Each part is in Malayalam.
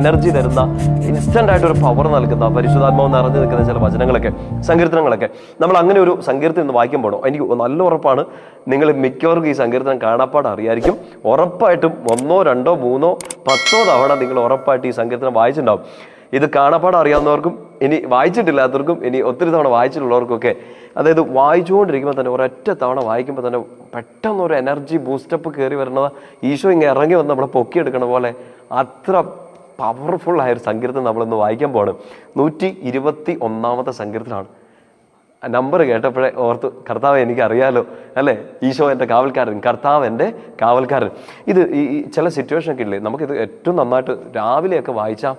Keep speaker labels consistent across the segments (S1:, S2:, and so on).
S1: എനർജി തരുന്ന ഇൻസ്റ്റന്റ് ആയിട്ട് ഒരു പവർ നൽകുന്ന പരിശുദ്ധാത്മാവ് നിറഞ്ഞു നിൽക്കുന്ന ചില വചനങ്ങളൊക്കെ സങ്കീർത്തനങ്ങളൊക്കെ. നമ്മൾ അങ്ങനെ ഒരു സങ്കീർത്തനം ഇന്ന് വായിക്കുമ്പോഴോ എനിക്ക് നല്ല ഉറപ്പാണ് നിങ്ങൾ മിക്കവർക്കും ഈ സങ്കീർത്തനം കാണാപ്പാട് അറിയായിരിക്കും. ഉറപ്പായിട്ടും ഒന്നോ രണ്ടോ മൂന്നോ പത്തോ തവണ നിങ്ങൾ ഉറപ്പായിട്ട് ഈ സങ്കീർത്തനം വായിച്ചിട്ടുണ്ടാവും. ഇത് കാണാപ്പാടം അറിയാവുന്നവർക്കും ഇനി വായിച്ചിട്ടില്ലാത്തവർക്കും ഇനി ഒത്തിരി തവണ വായിച്ചിട്ടുള്ളവർക്കൊക്കെ അതായത് വായിച്ചുകൊണ്ടിരിക്കുമ്പോൾ തന്നെ ഒരൊറ്റ തവണ വായിക്കുമ്പോൾ തന്നെ പെട്ടെന്ന് ഒരു എനർജി ബൂസ്റ്റപ്പ് കയറി വരുന്നത്. ഈശോ ഇങ്ങനെ ഇറങ്ങി വന്ന് നമ്മളെ പൊക്കിയെടുക്കണ പോലെ അത്ര പവർഫുൾ ആയ ഒരു സങ്കീർത്തനം നമ്മളിന്ന് വായിക്കാൻ പോവാണ്. നൂറ്റി ഇരുപത്തി ഒന്നാമത്തെ സങ്കീർത്തനമാണ്. നമ്പർ കേട്ടപ്പോഴേ ഓർത്ത് കർത്താവ് എനിക്കറിയാലോ അല്ലേ? ഈശോ എന്റെ കാവൽക്കാരൻ കർത്താവ് എന്റെ കാവൽക്കാരൻ. ഇത് ഈ ചില സിറ്റുവേഷനൊക്കെ ഇല്ലേ? നമുക്കിത് ഏറ്റവും നന്നായിട്ട് രാവിലെയൊക്കെ വായിച്ചാൽ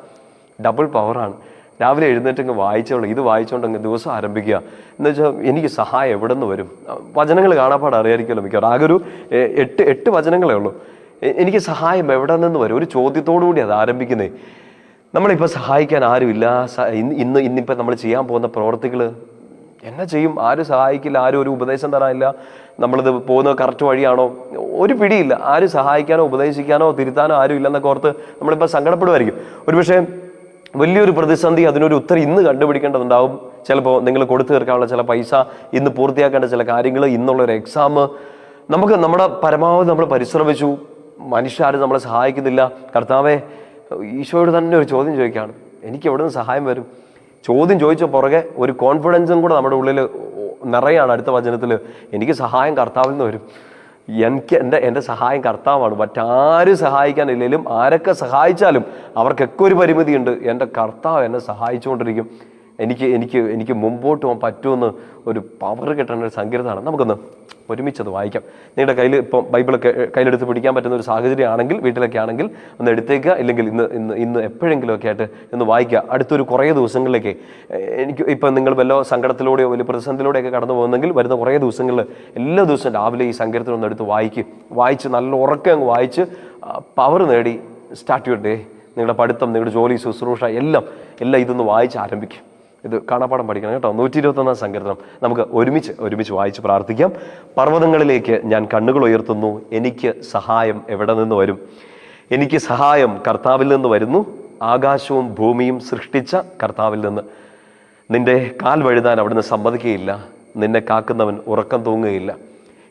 S1: ഡബിൾ പവറാണ് രാവിലെ എഴുന്നേറ്റ് അങ്ങ് വായിച്ചോളൂ. ഇത് വായിച്ചുകൊണ്ട് അങ്ങ് ദിവസം ആരംഭിക്കുക. എന്ന് വെച്ചാൽ എനിക്ക് സഹായം എവിടെ നിന്ന് വരും? വചനങ്ങൾ കാണാപ്പാട് അറിയായിരിക്കുമല്ലോ മിക്കവാറും. ആകെ ഒരു എട്ട് എട്ട് വചനങ്ങളേ ഉള്ളൂ. എനിക്ക് സഹായം എവിടെ നിന്ന് വരും? ഒരു ചോദ്യത്തോടു കൂടി അത് ആരംഭിക്കുന്നത് നമ്മളിപ്പോൾ സഹായിക്കാൻ ആരുമില്ല. ഇന്ന് ഇന്നിപ്പോൾ നമ്മൾ ചെയ്യാൻ പോകുന്ന പ്രവർത്തികൾ എന്നെ ചെയ്യും. ആരും സഹായിക്കില്ല? ആരും ഒരു ഉപദേശം തരാനില്ല. നമ്മളിത് പോകുന്നത് കറക്റ്റ് വഴിയാണോ? ഒരു പിടിയില്ല. ആരും സഹായിക്കാനോ ഉപദേശിക്കാനോ തിരുത്താനോ ആരും ഇല്ലെന്നൊക്കെ ഓർത്ത് നമ്മളിപ്പോൾ സങ്കടപ്പെടുമായിരിക്കും ഒരുപക്ഷെ വലിയൊരു പ്രതിസന്ധി അതിനൊരു ഉത്തരം ഇന്ന് കണ്ടുപിടിക്കേണ്ടതുണ്ടാവും. ചിലപ്പോൾ നിങ്ങൾ കൊടുത്തു തീർക്കാനുള്ള ചില പൈസ ഇന്ന് പൂർത്തിയാക്കേണ്ട ചില കാര്യങ്ങൾ ഇന്നുള്ളൊരു എക്സാം നമുക്ക് നമ്മുടെ പരമാവധി നമ്മൾ പരിശ്രമിച്ചു. മനുഷ്യരും നമ്മളെ സഹായിക്കുന്നില്ല. കർത്താവെ ഈശോയോട് തന്നെ ഒരു ചോദ്യം ചോദിക്കുകയാണ്. എനിക്ക് എവിടെ നിന്ന് സഹായം വരും? ചോദ്യം ചോദിച്ച പുറകെ ഒരു കോൺഫിഡൻസും കൂടെ നമ്മുടെ ഉള്ളിൽ നിറയാണ് അടുത്ത വചനത്തിൽ എനിക്ക് സഹായം കർത്താവിൽ നിന്ന് വരും. എനിക്ക് എന്റെ എന്റെ സഹായം കർത്താവാണ്. മറ്റാരും സഹായിക്കാനില്ലെങ്കിലും ആരൊക്കെ സഹായിച്ചാലും അവർക്കൊക്കെ ഒരു പരിമിതിയുണ്ട്. എന്റെ കർത്താവ് എന്നെ സഹായിച്ചുകൊണ്ടിരിക്കും. എനിക്ക് എനിക്ക് എനിക്ക് മുമ്പോട്ട് പോകാൻ പറ്റുമെന്ന് ഒരു പവർ കിട്ടേണ്ട ഒരു സങ്കീർത്തമാണ് നമുക്കൊന്ന് ഒരുമിച്ചത് വായിക്കാം. നിങ്ങളുടെ കയ്യിൽ ഇപ്പോൾ ബൈബിളൊക്കെ കയ്യിലെടുത്ത് പിടിക്കാൻ പറ്റുന്ന ഒരു സാഹചര്യം ആണെങ്കിൽ വീട്ടിലൊക്കെ ആണെങ്കിൽ ഒന്ന് എടുത്തേക്കുക ഇല്ലെങ്കിൽ ഇന്ന് ഇന്ന് ഇന്ന് എപ്പോഴെങ്കിലുമൊക്കെ ആയിട്ട് ഒന്ന് വായിക്കുക. അടുത്തൊരു കുറേ ദിവസങ്ങളിലേക്ക് എനിക്ക് ഇപ്പം നിങ്ങൾ വല്ല സങ്കടത്തിലൂടെയോ വലിയ പ്രതിസന്ധിയിലൂടെയൊക്കെ കടന്നു പോകുന്നെങ്കിൽ വരുന്ന കുറേ ദിവസങ്ങളിൽ എല്ലാ ദിവസവും രാവിലെ ഈ സങ്കീർത്തനം എടുത്ത് വായിക്കും. വായിച്ച് നല്ല ഉറക്കം അങ്ങ് വായിച്ച് പവർ നേടി സ്റ്റാർട്ട് യുവർ ഡേ നിങ്ങളുടെ പഠിത്തം നിങ്ങളുടെ ജോലി ശുശ്രൂഷ എല്ലാം എല്ലാം ഇതൊന്ന് വായിച്ച് ആരംഭിക്കും. ഇത് കാണാപ്പാടം പഠിക്കണം കേട്ടോ. നൂറ്റി ഇരുപത്തൊന്നാം സങ്കീർത്തനം. നമുക്ക് ഒരുമിച്ച് ഒരുമിച്ച് വായിച്ച് പ്രാർത്ഥിക്കാം. പർവതങ്ങളിലേക്ക് ഞാൻ കണ്ണുകൾ ഉയർത്തുന്നു. എനിക്ക് സഹായം എവിടെ നിന്ന് വരും? എനിക്ക് സഹായം കർത്താവിൽ നിന്ന് വരുന്നു. ആകാശവും ഭൂമിയും സൃഷ്ടിച്ച കർത്താവിൽ നിന്ന്. നിന്റെ കാൽ വഴുതാൻ അവിടുന്ന് സമ്മതിക്കുകയില്ല. നിന്നെ കാക്കുന്നവൻ ഉറക്കം തൂങ്ങുകയില്ല.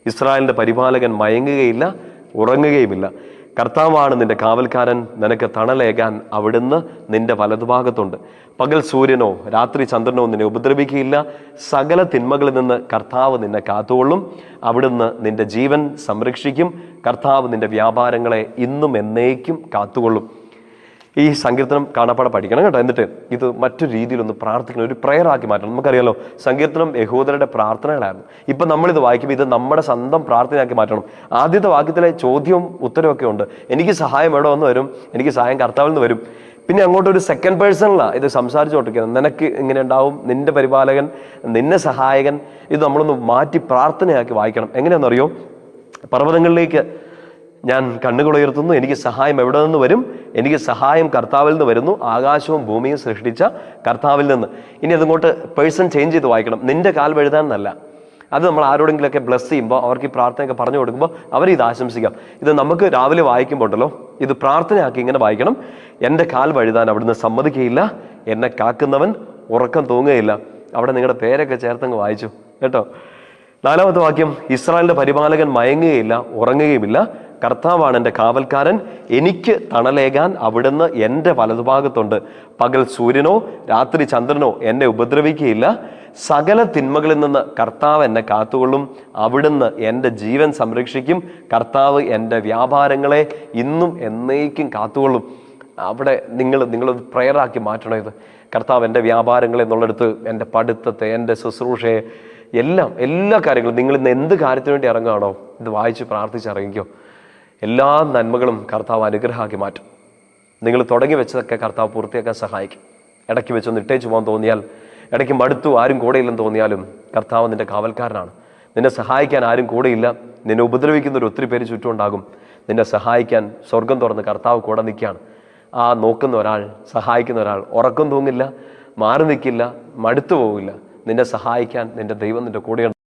S1: ഇസ്രായേലിന്റെ പരിപാലകൻ മയങ്ങുകയില്ല ഉറങ്ങുകയുമില്ല. കർത്താവാണ് നിന്റെ കാവൽക്കാരൻ നിനക്ക് തണലേകാൻ അവിടുന്ന് നിന്റെ വലതുഭാഗത്തുണ്ട്. പകൽ സൂര്യനോ രാത്രി ചന്ദ്രനോ നിന്നെ ഉപദ്രവിക്കുകയില്ല. സകല തിന്മകളിൽ നിന്ന് കർത്താവ് നിന്നെ കാത്തുകൊള്ളും. അവിടുന്ന് നിന്റെ ജീവൻ സംരക്ഷിക്കും. കർത്താവ് നിന്റെ വ്യാപാരങ്ങളെ ഇന്നും എന്നേക്കും കാത്തുകൊള്ളും. ഈ സങ്കീർത്തനം കാണാപ്പാടെ പഠിക്കണം കേട്ടോ. എന്നിട്ട് ഇത് മറ്റൊരു രീതിയിലൊന്ന് പ്രാർത്ഥിക്കണം. ഒരു പ്രെയർ ആക്കി മാറ്റണം. നമുക്കറിയാലോ സങ്കീർത്തനം യഹൂദരുടെ പ്രാർത്ഥനകളായിരുന്നു ഇപ്പം നമ്മളിത് വായിക്കുമ്പോൾ ഇത് നമ്മുടെ സ്വന്തം പ്രാർത്ഥനയാക്കി മാറ്റണം. ആദ്യത്തെ വാക്യത്തിലെ ചോദ്യവും ഉത്തരവൊക്കെ ഉണ്ട്. എനിക്ക് സഹായം എവിടെ വന്ന് വരും? എനിക്ക് സഹായം കർത്താവിൽ നിന്ന് വരും. പിന്നെ അങ്ങോട്ട് ഒരു സെക്കൻഡ് പേഴ്സണിലാണ് ഇത് സംസാരിച്ചുകൊണ്ടിരിക്കുന്നത് നിനക്ക് ഇങ്ങനെ ഉണ്ടാവും. നിന്റെ പരിപാലകൻ നിന്നെ സഹായകൻ. ഇത് നമ്മളൊന്ന് മാറ്റി പ്രാർത്ഥനയാക്കി വായിക്കണം. എങ്ങനെയാണെന്നറിയോ? പർവതങ്ങളിലേക്ക് ഞാൻ കണ്ണുകളുയർത്തുന്നു എനിക്ക് സഹായം എവിടെ നിന്ന് വരും? എനിക്ക് സഹായം കർത്താവിൽ നിന്ന് വരുന്നു. ആകാശവും ഭൂമിയും സൃഷ്ടിച്ച കർത്താവിൽ നിന്ന്. ഇനി അതുകൊണ്ട് പേഴ്സൺ ചേഞ്ച് ചെയ്ത് വായിക്കണം. നിന്റെ കാൽ വഴുതാൻ എന്നല്ല അത് നമ്മൾ ആരോടെങ്കിലൊക്കെ ബ്ലസ് ചെയ്യുമ്പോൾ അവർക്ക് ഈ പ്രാർത്ഥനയൊക്കെ പറഞ്ഞു കൊടുക്കുമ്പോൾ അവർ ഇത് ആശംസിക്കാം. ഇത് നമുക്ക് രാവിലെ വായിക്കുമ്പോൾ ഉണ്ടല്ലോ ഇത് പ്രാർത്ഥനയാക്കി ഇങ്ങനെ വായിക്കണം. എന്റെ കാൽ വഴുതാൻ അവിടുന്ന് സമ്മതിക്കുകയില്ല എന്നെ കാക്കുന്നവൻ ഉറക്കം തൂങ്ങുകയില്ല. അവിടെ നിങ്ങളുടെ പേരൊക്കെ ചേർത്തങ്ങ് വായിച്ചു. കേട്ടോ? നാലാമത്തെ വാക്യം ഇസ്രായേലിന്റെ പരിപാലകൻ മയങ്ങുകയില്ല ഉറങ്ങുകയുമില്ല. കർത്താവാണ് എന്റെ കാവൽക്കാരൻ. എനിക്ക് തണലേകാൻ അവിടുന്ന് എന്റെ വലതുഭാഗത്തുണ്ട്. പകൽ സൂര്യനോ രാത്രി ചന്ദ്രനോ എന്നെ ഉപദ്രവിക്കുകയില്ല. സകല തിന്മകളിൽ നിന്ന് കർത്താവ് എന്നെ കാത്തുകൊള്ളും. അവിടുന്ന് എന്റെ ജീവൻ സംരക്ഷിക്കും. കർത്താവ് എന്റെ വ്യാപാരങ്ങളെ ഇന്നും എന്നേക്കും കാത്തുകൊള്ളും. അവിടെ നിങ്ങൾ നിങ്ങൾ പ്രയറാക്കി മാറ്റണം ഇത്. കർത്താവ് എന്റെ വ്യാപാരങ്ങളെ എന്നുള്ളിടത്ത് എന്റെ പഠിത്തത്തെ എന്റെ ശുശ്രൂഷയെ എല്ലാം എല്ലാ കാര്യങ്ങളും നിങ്ങൾ ഇന്ന് എന്ത് കാര്യത്തിന് വേണ്ടി ഇറങ്ങുകയാണോ ഇത് വായിച്ച് പ്രാർത്ഥിച്ച് ഇറങ്ങിക്കോ എല്ലാ നന്മകളും കർത്താവ് അനുഗ്രഹമാക്കി മാറ്റും. നിങ്ങൾ തുടങ്ങി വെച്ചതൊക്കെ കർത്താവ് പൂർത്തിയാക്കാൻ സഹായിക്കും. ഇടയ്ക്ക് വെച്ചൊന്ന് ഇട്ടേച്ചു പോകാൻ തോന്നിയാൽ ഇടയ്ക്ക് മടുത്തു ആരും കൂടെയില്ലെന്ന് തോന്നിയാലും കർത്താവ് നിന്റെ കാവൽക്കാരനാണ്. നിന്നെ സഹായിക്കാൻ ആരും കൂടെയില്ല. നിന്നെ ഉപദ്രവിക്കുന്ന ഒരു ഒത്തിരി പേര് ചുറ്റുമുണ്ടാകും. നിന്നെ സഹായിക്കാൻ സ്വർഗം തുറന്ന് കർത്താവ് കൂടെ നിൽക്കുകയാണ്. ആ നോക്കുന്ന ഒരാൾ സഹായിക്കുന്ന ഒരാൾ ഉറക്കം തൂങ്ങില്ല മാറി നിൽക്കില്ല മടുത്തു പോവില്ല. നിന്നെ സഹായിക്കാൻ നിന്റെ ദൈവം നിന്റെ കൂടെയുണ്ട്.